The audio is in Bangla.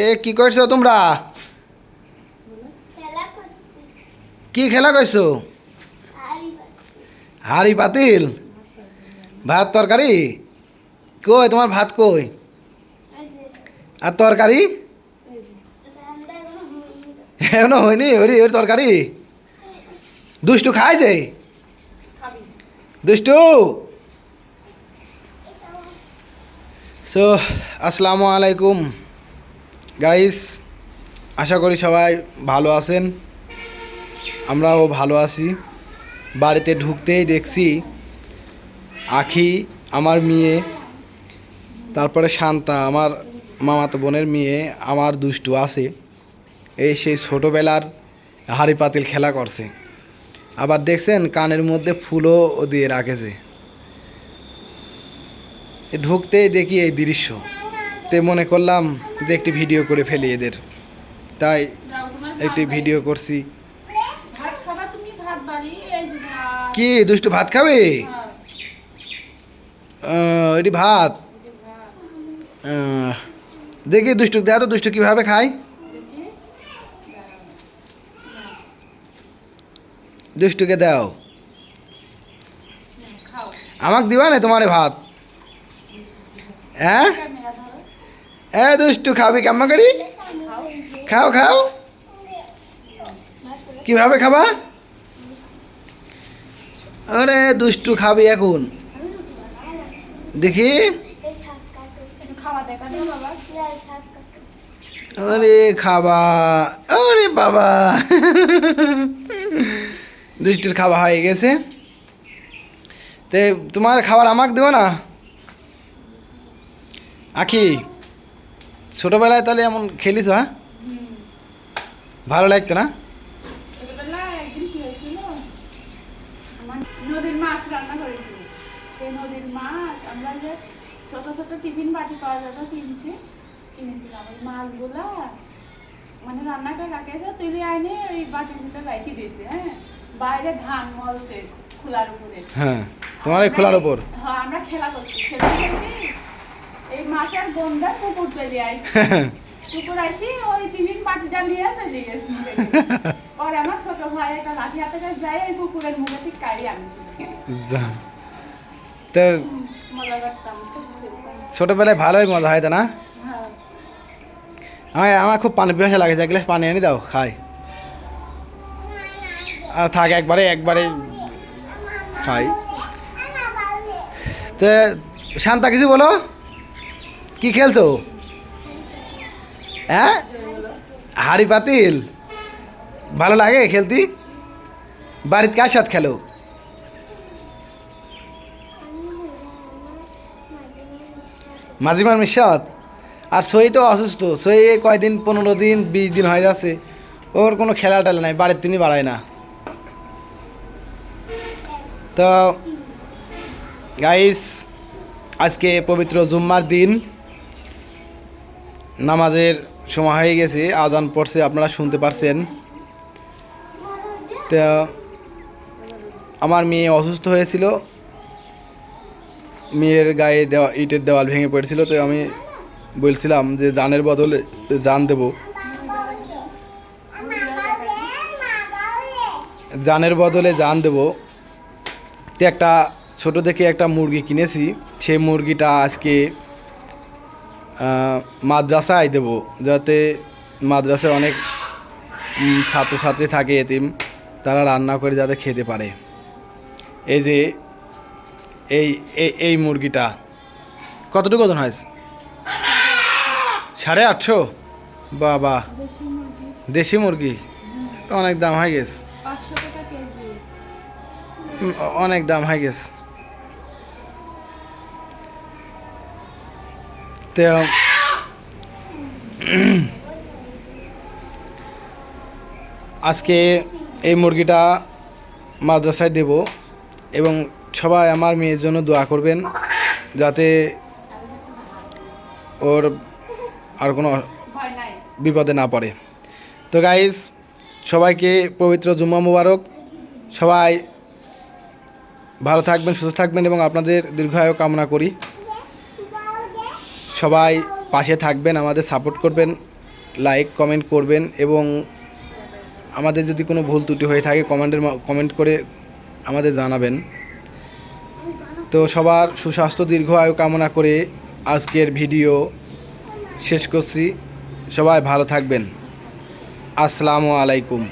এ কি করছ তোমরা? কি খেলা করছ হাড়ি পাতিল। ভাত তরকারি কই তোমার ভাত কই আর তরকারি এখনও হয়নি ওরি ওর তরকারি দুষ্টু খাইছে দুষ্টু? সো আসসালামু আলাইকুম। গাইস আশা করি সবাই ভালো আছেন। আমরাও ভালো আছি। বাড়িতে ঢুকতেই দেখছি আখি আমার মেয়ে, তারপরে শান্তা আমার মামাতো বোনের মেয়ে আমার দুষ্টু আছে। এই সেই ছোটোবেলার হাড়ি পাতিল খেলা করছে। আবার দেখছেন কানের মধ্যে ফুলও দিয়ে রাখেছে। ঢুকতেই দেখি এই দৃশ্য। তে মনে করলাম যে একটি ভিডিও করে ফেলি এদের। তাই একটি ভিডিও করছি। কি, দুষ্টু ভাত খাবে? এটি ভাত। দেখি দুষ্টু, দেখ তো দুষ্টু কীভাবে দেখি দুষ্টুকে দাও। আমাকে দিবা না তোমারে ভাত? হ্যাঁ? এ দুষ্টু, খাবি কেমন করি? খাও খাও। কীভাবে খাবা? আরে দুষ্টু, খাবি এখন। দেখি। আরে খাবা। আরে বাবা। দুষ্টুর খাওয়া হয়ে গেছে। তে, তোমার খাবার আমাকে দেবো না? আখি। ছোটোবেলায় তাহলে এমন খেলিস হ্যাঁ? ভালো লাগতো না? নদীর মাছ রান্না করেছিল। সেই নদীর মাছ আমরা যে ছোট ছোট টিফিন বাটি পাওয়া যেত কিনতে কিনেছিলাম। ওই মাছগুলা মানে রান্না করে রাখেছে তুলে আইনে ওই বাটির ভিতরে রেখে দিয়েছে হ্যাঁ? বাইরে ধান মলছে খোলার উপরে। হ্যাঁ তোমার খোলার ওপর হ্যাঁ আমরা খেলা করছি। খেলা করছি এই মাছের গন্ধা কুকুর চলে আইছে। কুকুর আসি ওই টিফিন বাটিটা নিয়ে চলে গেছে। পরে আমার ছোট ভাই একটা লাঠি হাতে ওই কুকুরের মুখে ঠিক কাড়ি আনছি। যা। তো ছোটোবেলায় ভালোই মজা হয় তো না? হ্যাঁ। আমার আমার খুব পানি পিপাসা লাগে এক গ্লাস পানি এনে দাও খাই। আর থাক একবারে একবারে খাই। তো শান্তা কিছু বলো? কি খেলছো? হ্যাঁ? হাড়ি পাতিল? ভালো লাগে খেলতি? বাড়িতে কার সাথে খেলো? মাঝিমার মিশাত? আর সই তো অসুস্থ। সই কয়দিন, পনেরো দিন, বিশ দিন হয়ে যাচ্ছে। ওর কোনো খেলা টেলা নাই, বাড়ির তিনি বাড়ায় না। তো গাইস আজকে পবিত্র জুম্মার দিন। নামাজের সময় হয়ে গেছে, আজান পড়ছে, আপনারা শুনতে পারছেন। তো আমার মেয়ে অসুস্থ হয়েছিল। মেয়ের গায়ে দেওয়া, ইটের দেওয়াল ভেঙে পড়েছিল, তো আমি বলছিলাম যে জানের বদলে জান দেব। জানের বদলে জান দেব। তো একটা ছোট থেকে একটা মুরগি কিনেছি, সেই মুরগিটা আজকে মাদ্রাসায় দেব যাতে মাদ্রাসায় অনেক ছাত্রছাত্রী থাকে এতিম তারা রান্না করে যাতে খেতে পারে। এই যে এই এই- এই মুরগিটা কতটুকু ওজন হয়? সাড়ে আটশো? বাবা দেশি মুরগি? দেশি মুরগি তো অনেক দাম হয়ে গেছে। অনেক দাম হয়ে গেছে। তো আজকে এই মুরগিটা মাদ্রাসায় দেব এবং সবাই আমার মেয়ের জন্য দোয়া করবেন যাতে ওর আর কোনো বিপদে না পড়ে। তো গাইজ সবাইকে পবিত্র জুম্মা মুবারক। সবাই ভালো থাকবেন, সুস্থ থাকবেন এবং আপনাদের দীর্ঘায়ু কামনা করি। সবাই পাশে থাকবেন, আমাদের সাপোর্ট করবেন লাইক কমেন্ট করবেন এবং আমাদের যদি কোনো ভুল ত্রুটি হয়ে থাকে কমেন্টের কমেন্ট করে আমাদের জানাবেন। তো সবার সুস্বাস্থ্য, দীর্ঘ আয়ু কামনা করে আজকের ভিডিও শেষ করছি। সবাই ভালো থাকবেন। আসসালামু আলাইকুম।